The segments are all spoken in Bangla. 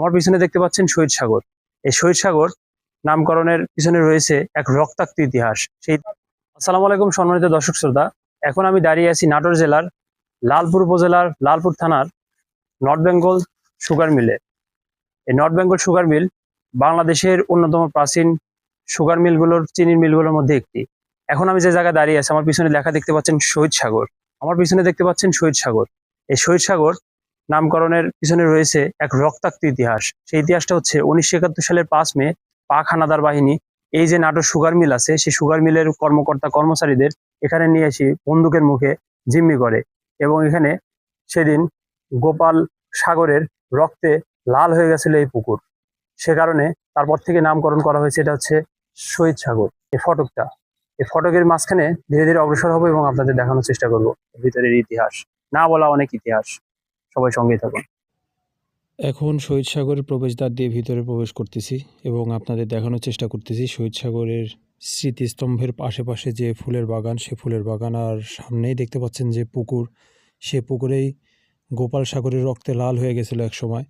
আমার পিছনে দেখতে পাচ্ছেন শহীদ সাগর। এই শহীদ সাগর নামকরণের পিছনে রয়েছে এক রক্তাক্ত ইতিহাস। সেই আসসালামু আলাইকুম সম্মানিত দর্শক শ্রোতা, এখন আমি দাঁড়িয়ে আছি নাটোর জেলার লালপুর উপজেলার লালপুর থানার নর্থ বেঙ্গল সুগার মিলে। এই নর্থ বেঙ্গল সুগার মিল বাংলাদেশের অন্যতম প্রাচীন সুগার মিলগুলোর, চিনির মিলগুলোর মধ্যে একটি। এখন আমি যে জায়গায় দাঁড়িয়ে আছি, আমার পিছনে লেখা দেখতে পাচ্ছেন শহীদ সাগর। আমার পিছনে দেখতে পাচ্ছেন শহীদ সাগর। এই শহীদ সাগর নামকরণের পিছনে রয়েছে এক রক্তাক্ত ইতিহাস। সেই ইতিহাসটা হচ্ছে উনিশশো একাত্তর সালের পাঁচ মে পাক হানাদার বাহিনী এই যে নাটোর সুগার মিল আছে, সেই সুগার মিলের কর্মকর্তা, কর্মচারীদের এখানে নিয়ে এসে বন্দুকের মুখে জিম্মি করে এবং এখানে সেদিন গোপাল সাগরের রক্তে লাল হয়ে গেছিল এই পুকুর। সে কারণে তারপর থেকে নামকরণ করা হয়েছে, এটা হচ্ছে শহীদ সাগর। এই ফটকটা, এই ফটকের মাঝখানে ধীরে ধীরে অগ্রসর হব এবং আপনাদের দেখানোর চেষ্টা করব। ভিতরের ইতিহাস, না বলা অনেক ইতিহাস। সবাই সঙ্গেই থাকুন। এখন শহীদ সাগরের প্রবেশদ্বার দিয়ে ভিতরে প্রবেশ করতেছি এবং আপনাদের দেখানোর চেষ্টা করতেছি শহীদ সাগরের স্মৃতিস্তম্ভের আশেপাশে যে ফুলের বাগান সে ফুলের বাগান আর সামনেই দেখতে পাচ্ছেন যে পুকুর। সে পুকুরেই গোপাল সাগরের রক্তে লাল হয়ে গেছিল এক সময়।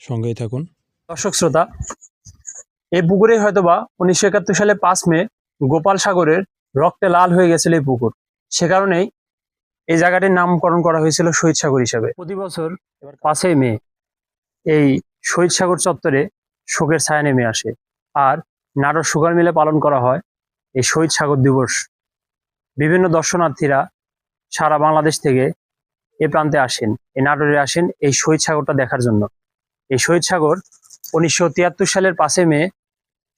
সঙ্গেই থাকুন। দর্শক শ্রোতা এই পুকুরে হয়তোবা উনিশশো একাত্তর সালে পাঁচ মে গোপাল সাগরের রক্তে লাল হয়ে গেছিল এই পুকুর। সে কারণেই এই জায়গাটির নামকরণ করা হয়েছিল শহীদ সাগর হিসাবে। প্রতি বছর পাঁচই মে, এই শহীদ সাগর চত্বরে শোকের ছায়া নেমে আসে। আর নাটোর সুগার মিলে পালন করা হয় এই শহীদ সাগর দিবস। বিভিন্ন দর্শনার্থীরা সারা বাংলাদেশ থেকে এ প্রান্তে আসেন এই নাটোরে আসেন এই শহীদ সাগরটা দেখার জন্য। এই শহীদ সাগর উনিশশো তিয়াত্তর সালের পাঁচে মে,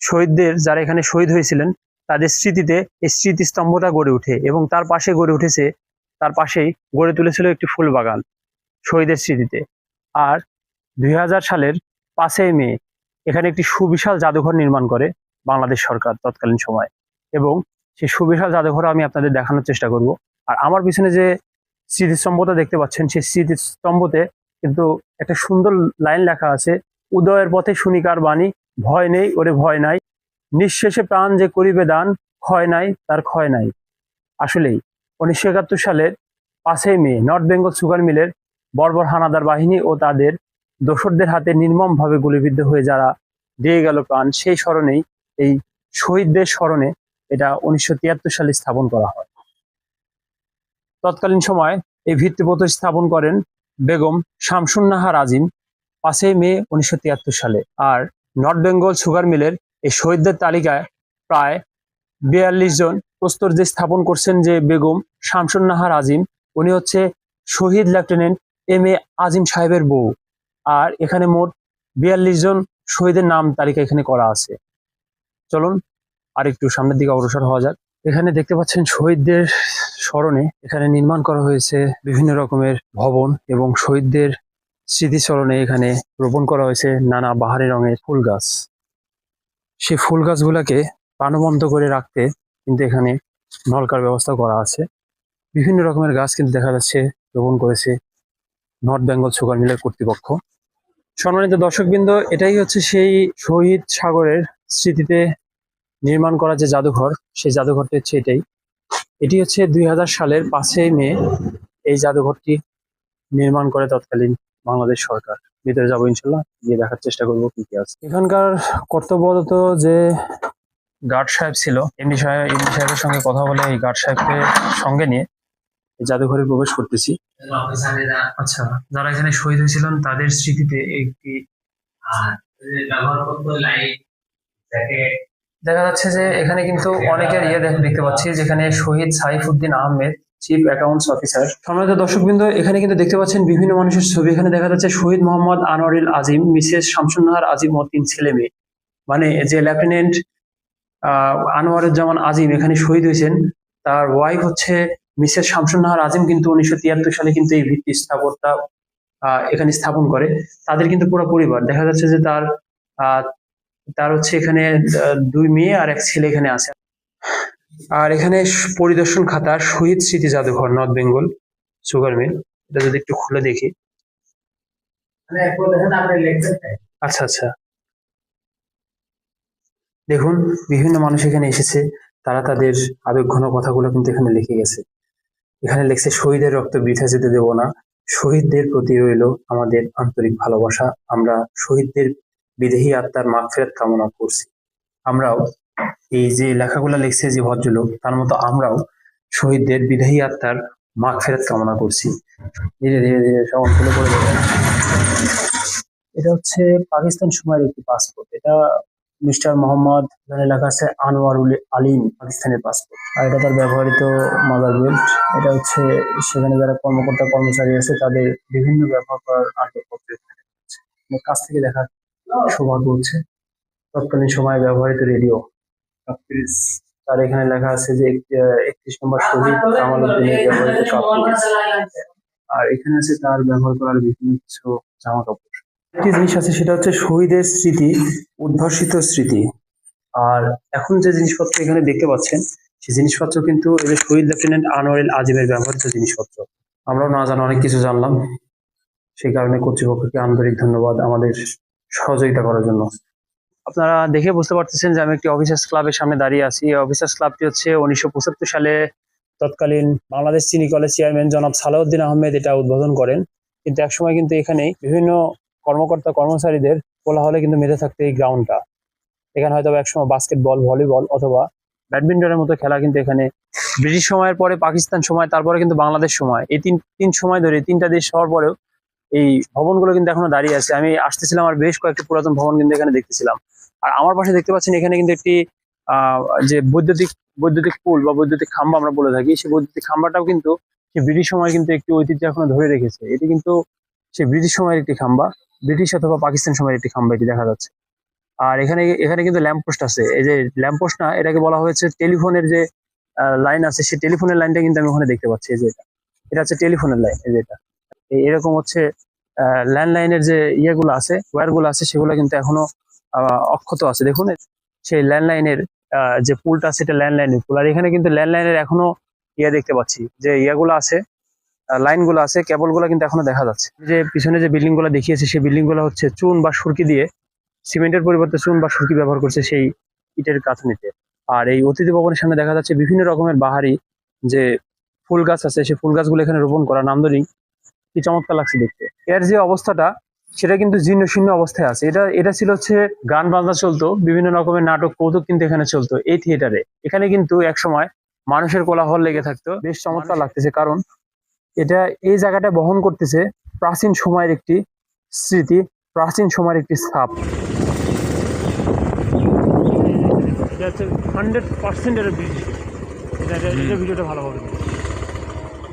শহীদদের যারা এখানে শহীদ হয়েছিলেন, তাদের স্মৃতিতে এই স্মৃতিস্তম্ভটা গড়ে ওঠে এবং তার পাশে গড়ে উঠেছে তার পাশেই গড়ে তুলেছিল একটি ফুল বাগান শহীদের স্মৃতিতে। আর দুই হাজার সালের পাঁচই মে এখানে একটি সুবিশাল জাদুঘর নির্মাণ করে বাংলাদেশ সরকার তৎকালীন সময়। এবং সেই সুবিশাল জাদুঘর আমি আপনাদের দেখানোর চেষ্টা করব। আর আমার পিছনে যে স্মৃতিস্তম্ভটা দেখতে পাচ্ছেন, সেই স্মৃতিস্তম্ভতে কিন্তু একটা সুন্দর লাইন লেখা আছে, উদয়ের পথে শুনিকার বাণী, ভয় নেই, ওরে ভয় নাই। নিঃশেষে প্রাণ যে করিবে দান, ক্ষয় নাই, তার ক্ষয় নাই। আসলেই উনিশশো একাত্তর সালের পাঁচই মে নর্থ বেঙ্গল সুগার মিলের বর্বর হানাদার বাহিনী ও তাদের দোসরদের হাতে নির্মমভাবে গুলিবিদ্ধ হয়ে যারা দিয়ে গেল প্রাণ, সেই স্মরণেই এই শহীদদের স্মরণে এটা উনিশশো তিয়াত্তর সালে স্থাপন করা হয়। তৎকালীন সময় এই ভিত্তিপ্রস্তর স্থাপন করেন বেগম শামসুন্নাহার আজিম পাঁচই মে উনিশশো তিয়াত্তর সালে। আর নর্থ বেঙ্গল সুগার মিলের এই শহীদদের তালিকায় প্রায় বিয়াল্লিশ জন প্রস্তর যে স্থাপন করছেন যে বেগম শামসুন্নাহার আজিম, উনি হচ্ছে শহীদ লেফটেন্যান্ট এম এ আজিম সাহেবের বউ। আর এখানে মোট বিয়াল্লিশ জন শহীদের নাম তালিকা এখানে করা আছে। চলুন আর একটু সামনের দিকে অগ্রসর হওয়া যাক। এখানে দেখতে পাচ্ছেন শহীদদের স্মরণে এখানে নির্মাণ করা হয়েছে বিভিন্ন রকমের ভবন এবং শহীদদের স্মৃতিস্মরণে এখানে রোপণ করা হয়েছে নানা বাহারি রঙের ফুল গাছ। সেই ফুল গাছগুলোকে প্রাণবন্ত করে রাখতে কিন্তু এখানে নলকার ব্যবস্থা করা আছে। বিভিন্ন রকমের গাছ কিন্তু দেখা যাচ্ছে, রোপণ করেছে নর্থ বেঙ্গল সুগার মিলের কর্তৃপক্ষ। সম্মানিত দর্শকবৃন্দ, এটাই হচ্ছে সেই শহীদ সাগরের স্মৃতিতে নির্মাণ করা যে জাদুঘর, সেই জাদুঘরটি হচ্ছে এটাই। এটি হচ্ছে দুই হাজার সালের পাঁচই মে এই জাদুঘরটি নির্মাণ করে তৎকালীন বাংলাদেশ সরকার। ভিতরে যাব ইনশাল্লাহ, গিয়ে দেখার চেষ্টা করব কি কি আছে। এখানকার কর্তব্যরত যে গার্ড সাহেব ছিল এমনি সাহেব এমনি সাহেবের সঙ্গে কথা বলে এই গার্ড সাহেবকে সঙ্গে নিয়ে জাদুঘরে প্রবেশ করতেছি। আচ্ছা যারা এখানে শহীদ হয়েছিলেন তাদের স্মৃতিতে একটি দেখা যাচ্ছে যে এখানে কিন্তু অনেকের ইয়ে দেখ- দেখতে পাচ্ছি যেখানে Shaheed Saifuddin Ahmed chief accounts officer সম্মানিত দর্শকবৃন্দ এখানে কিন্তু দেখতে পাচ্ছেন বিভিন্ন মানুষের ছবি। এখানে দেখা যাচ্ছে শহীদ মোহাম্মদ আনোয়ারুল আজিম মিসেস শামসুন্নাহার আজিম ও তিন ছেলে মেয়ে। মানে যে লেফটেন্যান্ট আনোয়ারুজ্জামান আজিম এখানে শহীদ হয়েছেন। তার ওয়াইফ হচ্ছে মিসেস শামসুন্নাহার আজিম কিন্তু উনিশশো তিয়াত্তর সালে কিন্তু এই ভিত্তি স্থাপনটা আহ, এখানে স্থাপন করে। তাদের কিন্তু পুরো পরিবার। দেখা যাচ্ছে যে তার আহ, তার হচ্ছে এখানে দুই মেয়ে আর এক ছেলে এখানে আছে। আর এখানে পরিদর্শন খাতা শহীদ স্মৃতি জাদুঘর নর্থ বেঙ্গল সুগার মিল। এটা যদি একটু খুলে দেখি। মানে আচ্ছা আচ্ছা। দেখুন, বিভিন্ন মানুষ এখানে এসেছে। তারা তাদের আবেগঘন কথাগুলো কিন্তু এখানে লিখে গেছে। এখানে লিখছে, শহীদের রক্ত বৃথা যেতে দেব না। শহীদদের প্রতি রইল আমাদের আন্তরিক ভালোবাসা। আমরা শহীদদের বিদেহী আত্মার মাগফিরাত কামনা করছি। আমরাও এই যে লেখাগুলো লিখছে যে ভদ্রলোক, তার মতো আমরাও শহীদদের বিদেহী আত্মার মাগফিরাত কামনা করছি। ধীরে ধীরে ধীরে সব এটা হচ্ছে পাকিস্তান সময়ের একটি পাসপোর্ট এটা মিস্টার মোহাম্মদ, এখানে লেখা আছে আনোয়ারুল আলিম, পাকিস্তানের পাসপোর্ট। আর এটা তার ব্যবহৃত মাদার বেল্ট এটা হচ্ছে সেখানে যারা কর্মকর্তা, কর্মচারী আছে, তাদের বিভিন্ন ব্যবহার করার আসবাবপত্র কাছ থেকে দেখা সৌভাগ্য হচ্ছে, তৎকালীন সময়ে ব্যবহৃত রেডিও। তার এখানে লেখা আছে যে একত্রিশ নম্বর শহীদ কামাল উদ্দিনের ব্যবহৃত আর এখানে আছে তার ব্যবহার করার বিভিন্ন কিছু জামা কাপড় একটি জিনিস আছে, সেটা হচ্ছে শহীদের স্মৃতি, উদ্ভাসিত স্মৃতি। আর এখন যে জিনিসপত্র এখানে দেখতে পাচ্ছেন, সেই জিনিসপত্র কিন্তু যে শহীদ লেফটেন্যান্ট আনোয়ারুল আজিমের ব্যবহৃত জিনিসপত্র। আমরাও না জানা অনেক কিছু জানলাম। সেই কারণে কর্তৃপক্ষকে আন্তরিক ধন্যবাদ আমাদের সহযোগিতা করার জন্য। আপনারা দেখে বুঝতে পারতেছেন যে আমি একটি অফিসার্স ক্লাবের সামনে দাঁড়িয়ে আছি। এই অফিসার্স ক্লাবটি হচ্ছে উনিশশো পঁচাত্তর সালে তৎকালীন বাংলাদেশ চিনি কলেজ চেয়ারম্যান জনাব সালাউদ্দিন আহমেদ এটা উদ্বোধন করেন। কিন্তু একসময় কিন্তু এখানে বিভিন্ন কর্মকর্তা, কর্মচারীদের কোলাহলে কিন্তু মেতে থাকতে এই গ্রাউন্ডটা এখানে হয়তো একসময় বাস্কেটবল ভলিবল অথবা ব্যাডমিন্টনের মতো খেলা কিন্তু এখানে ব্রিটিশ সময়ের পরে, পাকিস্তান সময়, তারপরে কিন্তু বাংলাদেশ সময়। এই তিন তিন সময় ধরে, তিনটা দেশ হওয়ার পরেও এই ভবনগুলো কিন্তু এখনও দাঁড়িয়ে আছে। আমি আসতেছিলাম আর বেশ কয়েকটি পুরাতন ভবন কিন্তু এখানে দেখতেছিলাম। আর আমার পাশে দেখতে পাচ্ছেন এখানে কিন্তু একটি যে বৈদ্যুতিক বৈদ্যুতিক পুল বা বৈদ্যুতিক খাম্বা আমরা বলে থাকি, সেই বৈদ্যুতিক খাম্বাটাও কিন্তু সে ব্রিটিশ সময় কিন্তু একটি ঐতিহ্য এখনও ধরে রেখেছে। এটি কিন্তু সে ব্রিটিশ সময়ের একটি খাম্বা। ব্রিটিশ অথবা পাকিস্তান সময়ের একটি খাম্বা এটি দেখা যাচ্ছে। আর এখানে এখানে কিন্তু ল্যাম্পপোস্ট আছে। এই যে ল্যাম্পপোস্ট না, এটাকে বলা হয়েছে টেলিফোনের যে লাইন আছে, সেই টেলিফোনের লাইনটা কিন্তু আমি ওখানে দেখতে পাচ্ছি। এই যে এটা এটা হচ্ছে টেলিফোনের লাইন এই যে এটা। এরকম হচ্ছে ল্যান্ডলাইনের যে ইয়েগুলো আছে ওয়্যারগুলো আছে, সেগুলো কিন্তু এখনও অক্ষত আছে। দেখুন, সেই ল্যান্ডলাইনের যে পুলটা আছে, এটা ল্যান্ডলাইনের পুল। আর এখানে কিন্তু ল্যান্ডলাইনের এখনও ইয়ে দেখতে পাচ্ছি, যে ইয়েগুলো আছে লাইনগুলো আছে কেবলগুলো কিন্তু এখনও দেখা যাচ্ছে। যে পিছনে যে বিল্ডিংগুলো দেখিয়েছে সেই বিল্ডিংগুলো হচ্ছে চুন বা সুরকি দিয়ে সিমেন্টের পরিবর্তে চুন বা সুরকি ব্যবহার করছে সেই ইটের গাঁথনিতে আর এই অতিথি ভবনের সামনে দেখা যাচ্ছে বিভিন্ন রকমের বাহারি যে ফুল গাছ আছে সেই ফুল গাছগুলো এখানে রোপণ করা নান্দনিক। কি চমৎকার লাগছে দেখতে। এর যে অবস্থাটা সেটা কিন্তু জীর্ণ শীর্ণ অবস্থায় আছে। এটা এটা ছিল হচ্ছে গান বাজনা চলতো বিভিন্ন রকমের নাটক কৌতুক কিন্তু এখানে চলতো এই থিয়েটারে। এখানে কিন্তু একসময় মানুষের কোলাহল লেগে থাকতো। বেশ চমৎকার লাগতেছে কারণ এটা এই জায়গাটা বহন করতেছে প্রাচীন সময়ের একটি স্মৃতি, প্রাচীন সময়ের একটি হচ্ছে হান্ড্রেড এটা ভালোভাবে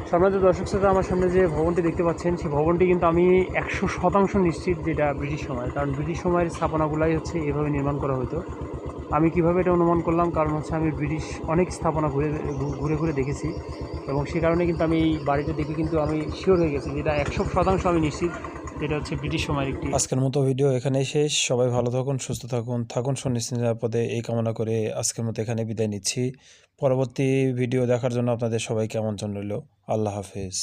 সম্মানিত দর্শক শ্রোতা, আমার সামনে যে ভবনটি দেখতে পাচ্ছেন, সেই ভবনটি কিন্তু আমি একশো শতাংশ নিশ্চিত যেটা ব্রিটিশ সময়, কারণ ব্রিটিশ সময়ের স্থাপনাগুলাই হচ্ছে এভাবে নির্মাণ করা হতো আমি কীভাবে এটা অনুমান করলাম? কারণ হচ্ছে আমি ব্রিটিশ অনেক স্থাপনা ঘুরে ঘুরে ঘুরে দেখেছি এবং সে কারণে কিন্তু আমি এই বাড়িটা দেখে কিন্তু আমি শিওর হয়ে গেছি যেটা একশো শতাংশ আমি নিশ্চিত যেটা হচ্ছে ব্রিটিশ সময়ের একটি আজকের মতো ভিডিও এখানেই শেষ। সবাই ভালো থাকুন, সুস্থ থাকুন থাকুন সুনিশ্চিত নিরাপদে। এই কামনা করে আজকের মতো এখানে বিদায় নিচ্ছি। পরবর্তী ভিডিও দেখার জন্য আপনাদের সবাইকে আমন্ত্রণ রইল। আল্লাহ হাফেজ।